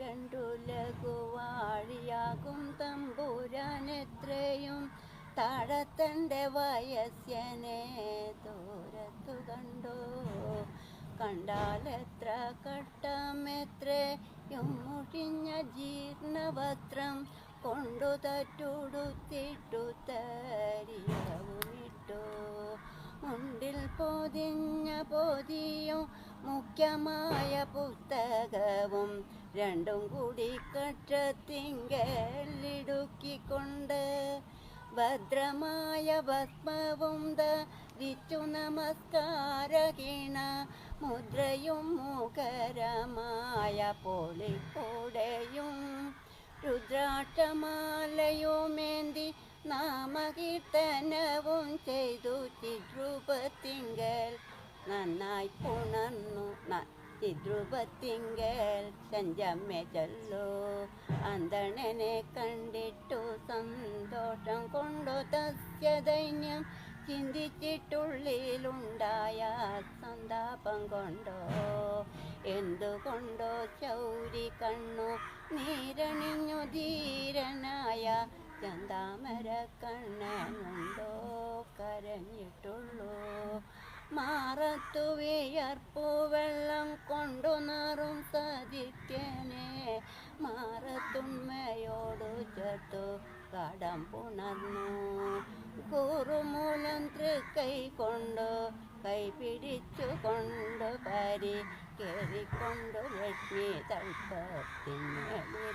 രണ്ടു രണ്ടുലകുവാഴിയാകും തമ്പുരാനെത്രയും. താഴത്തന്റെ വയസ്യനെ ദൂരത്തു കണ്ടോ. കണ്ടാലെത്ര കട്ടമെത്രയും മുഴിഞ്ഞ ജീർണവസ്ത്രം കൊണ്ടു തറ്റുടുത്തിട്ടു തരിയവുമിട്ടു മുണ്ടിൽ പൊതിഞ്ഞ പൊതിയും മുഖ്യമായ പുസ്തകവും രണ്ടും കൂടി കക്ഷത്തിങ്കലിടുക്കിക്കൊണ്ട് ഭദ്രമായ ഭസ്മവും ധരിച്ചു നമസ്കാരഹീണ മുദ്രയും മുഖരമായ പൊളിക്കൂടെയും രുദ്രാക്ഷമാലയുമേന്തി നാമകീർത്തനവും ചെയ്തു ചിദ്രൂപത്തിങ്കൽ നന്നായി പുണർന്നു ന- ചിദ്രൂപത്തിങ്കൽ സഞ്ചമ്മ ചൊല്ലു. അന്തണനെ കണ്ടിട്ടു സന്തോഷം കൊണ്ടു തസ്യദൈന്യം ചിന്തിച്ചിട്ടുള്ളിലുണ്ടായ സന്താപം കൊണ്ടോ? എന്തുകൊണ്ടോ ചൗരി കണ്ണു നീരണിഞ്ഞു ധീരനായ ചന്താമര കണ്ണനുണ്ടോ കരഞ്ഞിട്ടുള്ളൂ. മാറത്തു വിയർപ്പു കൊണ്ടു നിറും സതിക്കനെ മാറത്തുമ്മയോടു ചേർത്തു കടം പുണർന്നു. കൂറുമൂലം തൃക്കൈ കൊണ്ടു കൈ പിടിച്ചു കൊണ്ടു പരി കേറിക്കൊണ്ടു ലക്ഷ്മി തൽപ്പത്തിന്മേലിരുത്തി